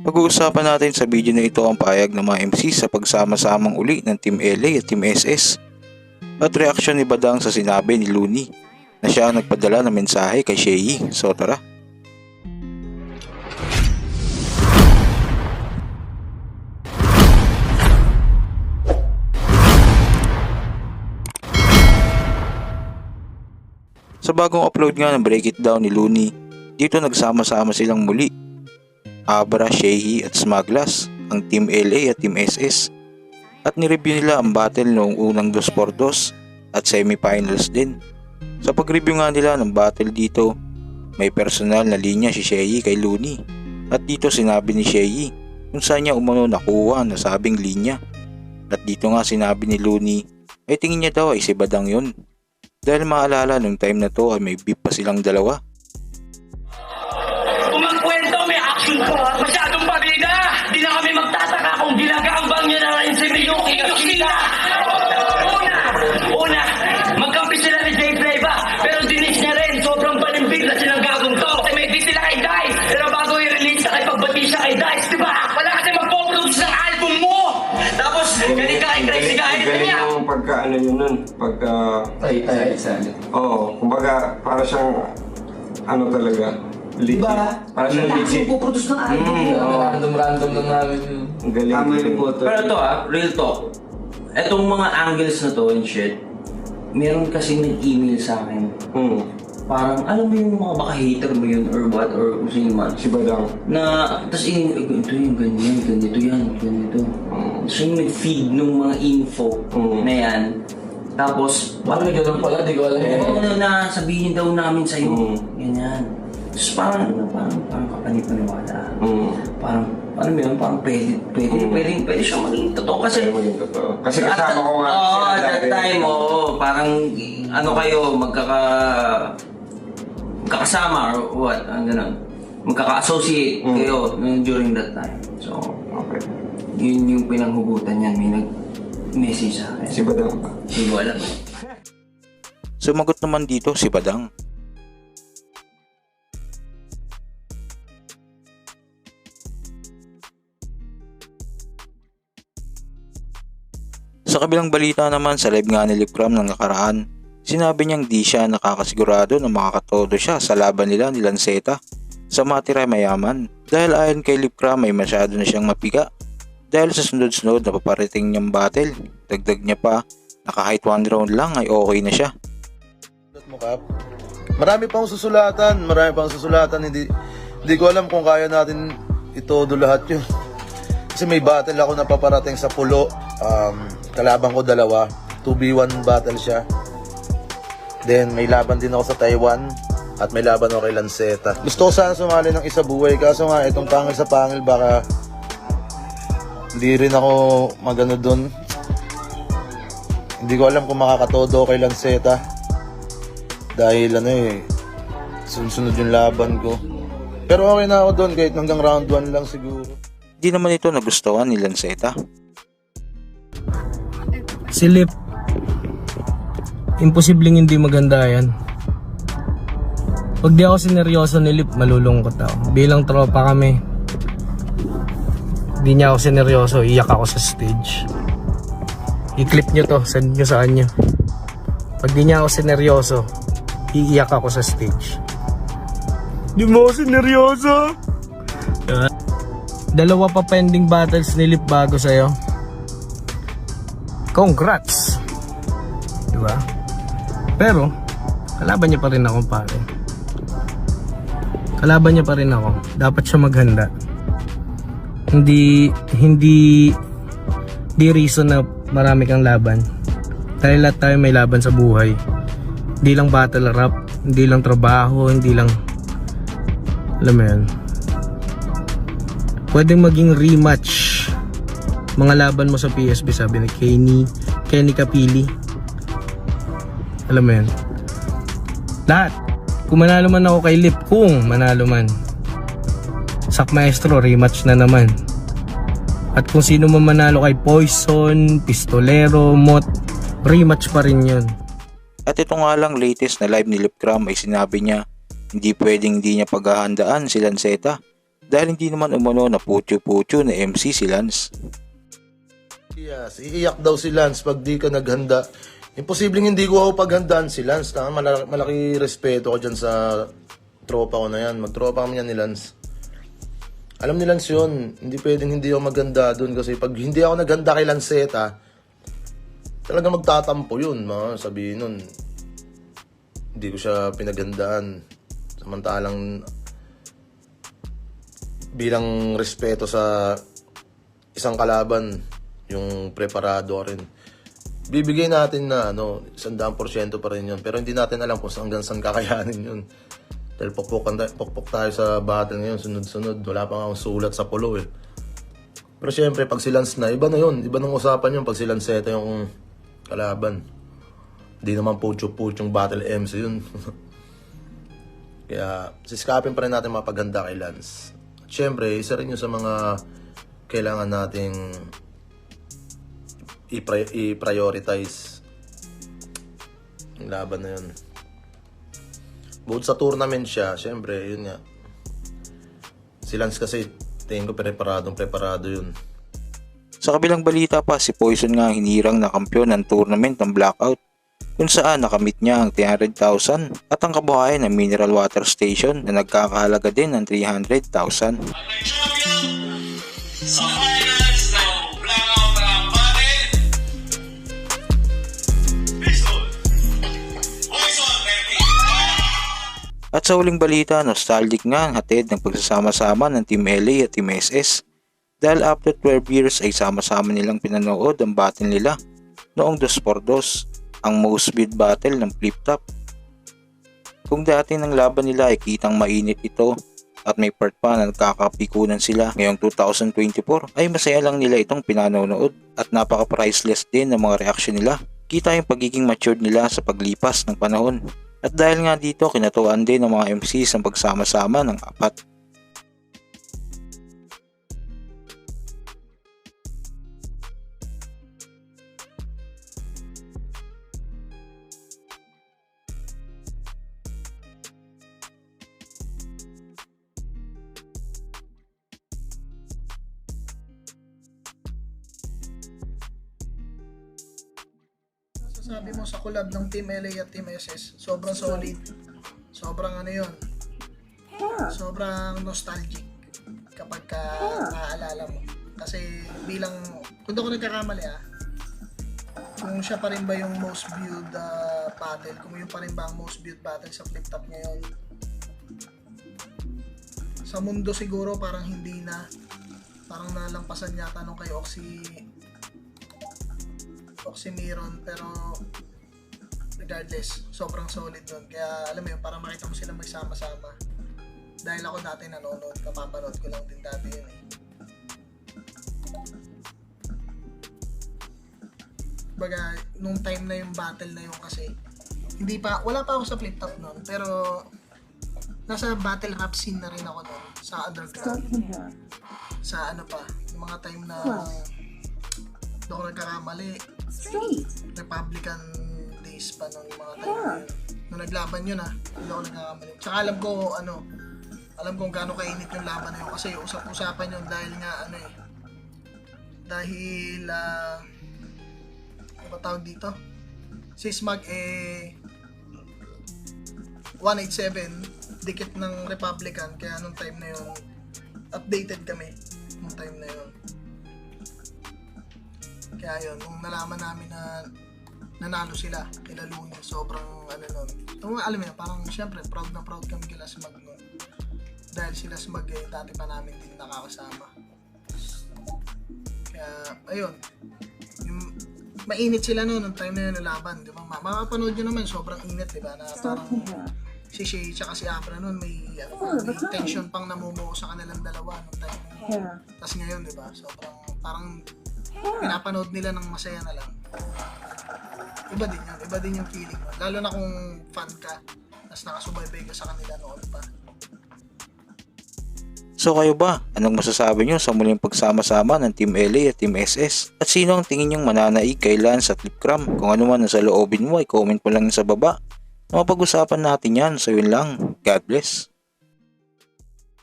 Pag-uusapan natin sa video na ito ang payag ng mga MC sa pagsama-samang uli ng Team LA at Team SS at reaksyon ni Badang sa sinabi ni Looney na siya ang nagpadala ng mensahe kay Shei. So tara. Sa bagong upload nga ng Break Down ni Looney, dito nagsama-sama silang muli. Abra, Shehi at Smaglas, ang Team LA at Team SS. At nireview nila ang battle noong unang 2x2 at semifinals din. Sa pag-review nga nila ng battle dito, may personal na linya si Shehi kay Looney. At dito sinabi ni Shehi kung saan niya umano nakuha ang nasabing linya. At dito nga sinabi ni Looney ay tingin niya daw ay si Badang yun. Dahil maalala nung time na to ay may beef pa silang dalawa. Si Miyuki Yoshida. Una, una, magkampi sila ni Jay Flava. Pero dinis niya rin, sobrang panimbig na silang gagong to. Kasi may beat sila kay Dice. Pero bago i-release na kay pagbati siya kay Dice, di ba? Wala kasi magpo-produce ng album mo. Tapos, galing ka kay Crazy kahit Galing niya. yung pagka ano yun nun, pagka, Ay, ay, exactly. oo, kumbaga, para siyang, ano talaga, legit. Diba? Para siyang legit. Puputus ng album. Mm, oo. Random, random lang namin yun. Ang galing, Tama galing. yung. Pero to ah, real talk. Etong mga angles na to and shit, meron kasing nag-email sa akin. Hmm, Parang, alam mo yung mga baka hater mo yun or what, or kung sino man. si Badang. Na, tapos in, ito yung ganyan, ganito yan, ganito. Mm. Tapos yung nag-feed nung mga info Mm. na yan. Tapos, Parang ganun pala, di ko alam. Ano na sabihin daw namin sa'yo. Mm. Ganyan. Tapos parang, ano, parang, parang kapanipaniwala. Hmm. Parang, ano mo yun, parang pwede, pwede, Mm. pwede, pwede siya maging totoo kasi Kasi maging totoo. Kasi kasama ko nga Oo, sila at that time, oo. Parang, ano kayo, magkaka... Magkakasama or what, ang ganun. Magkaka-associate Mm. kayo during that time. So, Okay. yun yung pinanghugutan niyan. May nag-message sa akin. Si Badang. Hindi ko alam. Sumagot naman dito si Badang. Sa kabilang balita naman sa live nga ni Lipram ng nakaraan, sinabi niyang di siya nakakasigurado na makakatodo siya sa laban nila ni Lanceta sa matira mayaman dahil ayon kay Lipram ay masyado na siyang mapiga dahil sa sunod-sunod na paparating niyang battle. Dagdag niya pa na kahit one round lang ay okay na siya. Marami pang susulatan, marami pang susulatan. Hindi, hindi ko alam kung kaya natin itodo lahat yun. Kasi may battle ako na paparating sa pulo. Um, kalaban ko dalawa. 2v1 battle siya. Then may laban din ako sa Taiwan. At may laban ako kay Lanceta. Gusto ko sana sumali ng isa buhay. Kaso nga, itong pangil sa pangil baka hindi rin ako magano dun. Hindi ko alam kung makakatodo kay Lanceta. Dahil ano eh, sunod-sunod yung laban ko. Pero okay na ako doon kahit hanggang round 1 lang siguro. Di naman ito nagustuhan ni Lanceta. Si Lip. Imposibleng hindi maganda yan. Pag di ako sineryoso ni Lip, malulungkot ako. Bilang tropa kami, di niya ako sineryoso, iyak ako sa stage. I-clip nyo to, send nyo sa kanya. Pag di niya ako sineryoso, iiyak ako sa stage. Di mo ako sineryoso! Dalawa pa pending battles ni Lip bago sa'yo. Congrats! Diba? Pero, kalaban niya pa rin ako pare. Kalaban niya pa rin ako. Dapat siya maghanda. Hindi, hindi, di reason na marami kang laban. Dahil lahat tayo may laban sa buhay. Hindi lang battle rap, hindi lang trabaho, hindi lang, alam mo yun. Pwedeng maging rematch mga laban mo sa PSB sabi ni Kenny Kenny Kapili. Alam mo yan lahat. Kung manalo man ako kay Lip kung manalo man. Sak Maestro rematch na naman. At kung sino man manalo kay Poison Pistolero Mot rematch pa rin yun. At ito nga lang latest na live ni Lipgram ay sinabi niya hindi pwedeng hindi niya paghahandaan si Lanceta dahil hindi naman umano na putyo-putyo na MC si Lance. Yes, iiyak daw si Lance pag di ka naghanda. Imposibleng hindi ko ako paghandaan si Lance. Tama, mala- malaki respeto ko dyan sa tropa ko na yan. Magtropa kami yan ni Lance. Alam ni Lance yun. Hindi pwedeng hindi ako maganda doon kasi pag hindi ako naghanda kay Lanceta, talaga magtatampo yun. Mga sabihin nun, hindi ko siya pinaghandaan. Samantalang bilang respeto sa isang kalaban, yung preparado rin. Bibigay natin na ano, isandaan porsyento pa rin yun. Pero hindi natin alam kung hanggang saan kakayanin yun. Dahil pokpokan tayo, pokpok tayo sa battle ngayon, sunod-sunod. Wala pa nga akong sulat sa pulo eh. Pero syempre, pag si Lance na, iba na yun. Iba nang usapan yun pag si Lanceta yung kalaban. Hindi naman pucho-puchong battle MC yun. Kaya, siskapin pa rin natin mapaganda kay Lance. At syempre, isa rin yun sa mga kailangan nating i-prioritize yung laban na yun. Bukod sa tournament siya, syempre, yun nga. Si Lance kasi, tingin ko preparadong preparado yun. Sa kabilang balita pa, si Poison nga ang hinirang na kampyon ng tournament ng Blackout kung saan nakamit niya ang 300,000 at ang kabuhayan ng mineral water station na nagkakahalaga din ng 300,000. Sa huling balita, nostalgic nga ang hatid ng pagsasama-sama ng Team LA at Team SS dahil after 12 years ay sama-sama nilang pinanood ang battle nila noong 2x2 ang most bid battle ng flip top. Kung dati ng laban nila ay kitang mainit ito at may part pa na nagkakapikunan sila ngayong 2024 ay masaya lang nila itong pinanonood at napaka-priceless din ng mga reaksyon nila. Kita yung pagiging matured nila sa paglipas ng panahon. At dahil nga dito, kinatuan din ng mga MCs ang pagsama-sama ng apat. Sabi mo sa collab ng Team LA at Team SS, sobrang solid. Sobrang ano yun. Sobrang nostalgic kapag ka naaalala mo. Kasi bilang, kung ako nagkakamali ah, kung siya pa rin ba yung most viewed uh, battle, kung yun pa rin ba ang most viewed battle sa flip top ngayon, sa mundo siguro parang hindi na, parang nalampasan yata nung kay Oxy oxymiron pero regardless sobrang solid nun. Kaya alam mo yun para makita mo silang magsama-sama. Dahil ako dati nanonood kapapanood ko lang din dati yun eh. Baga nung time na yung battle na yun kasi hindi pa wala pa ako sa flip top nun pero nasa battle rap scene na rin ako nun sa underground. Sa ano pa yung mga time na doon ako nagkakamali Republican days pa ng mga na yun. Nung naglaban yun ah, hindi ako nagkakamali. Tsaka alam ko, ano, alam kung gaano kainit yung laban na yun kasi usap-usapan yun dahil nga ano eh, dahil, ah, ano ba tawag dito? Si Smug eh, 187, dikit ng Republican, kaya nung time na yun, updated kami nung time na yun. Kaya yun, nung nalaman namin na nanalo sila kila Luna, sobrang ano nun. Nung, alam mo yun, parang syempre proud na proud kami kila Smag nun. Dahil sila Smag eh, dati pa namin din nakakasama. Kaya, ayun. Yung, mainit sila noon nung time na yun nalaban, di ba? Ma- Makapanood nyo naman, sobrang init, di ba? Na parang si Shay tsaka si Abra noon may, ano, may tension pang namumuo sa kanilang dalawa nung time na yun. Tapos ngayon, di ba? Sobrang parang pinapanood nila ng masaya na lang. Iba din yun. Iba din yung feeling mo. Lalo na kung fan ka, tapos nakasubaybay ka sa kanila noon pa. So kayo ba? Anong masasabi nyo sa muling pagsama-sama ng Team LA at Team SS? At sino ang tingin nyong mananaig kay Lance at Lipcram? Kung ano man ang sa loobin mo ay comment mo lang sa baba. Mapag-usapan natin yan. So yun lang. God bless.